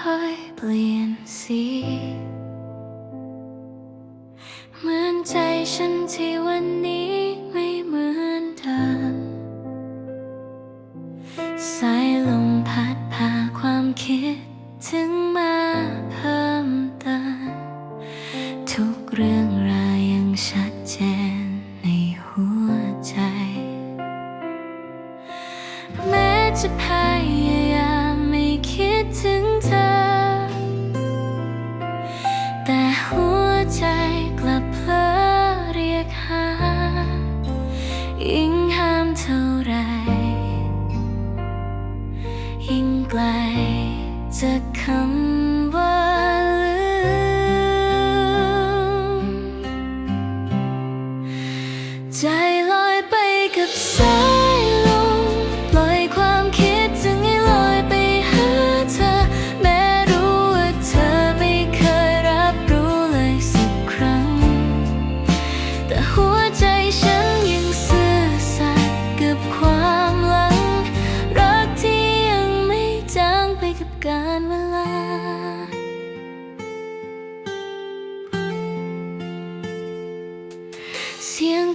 ค่อยๆเปลี่ยนสีเหมือนใจฉันที่วันนี้ไม่เหมือนเดิมสายลมพัดพาความคิดถึงมาเพิ่มเติมทุกเรื่องราวยังชัดเจนในหัวใจ แม้จะพยาย ยิ่งไกลจากคำว่าลืมใจลอยไปกับสา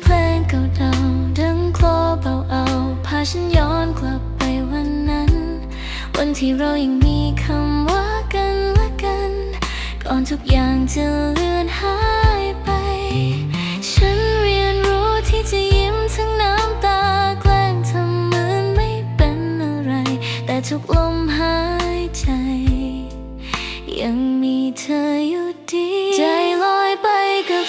เพลงเก่าๆดังคลเบาเอาพาฉันย้อนกลับไปวันนั้น วันที่เรายังมีคำว่ากันและกัน ก่อนทุกอย่างจะเลือนหายไป ฉันเรียนรู้ที่จะยิ้มทั้งน้ำตาแกล้งทำเหมือนไม่เป็นอะไร แต่ทุกลมหายใจ ยังมีเธออยู่ดี ใจลอยไปกับ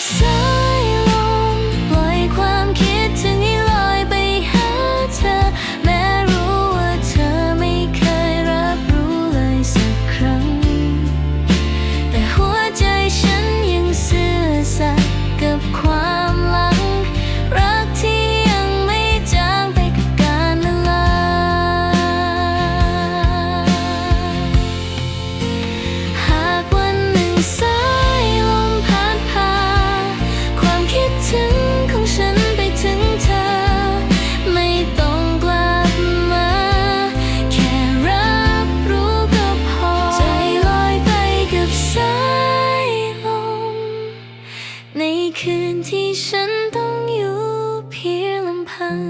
ในคืนที่ฉันต้องอยู่เพียงลำพัง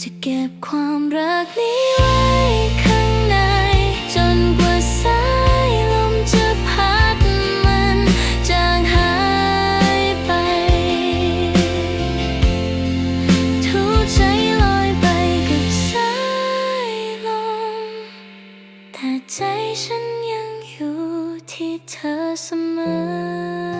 จะเก็บความรักนี้ไว้ข้างใน จนกว่าสายลมจะพัดมันจางหายไป ทุกใจลอยไปกับสายลม แต่ใจฉัน ที่เธอเสมอ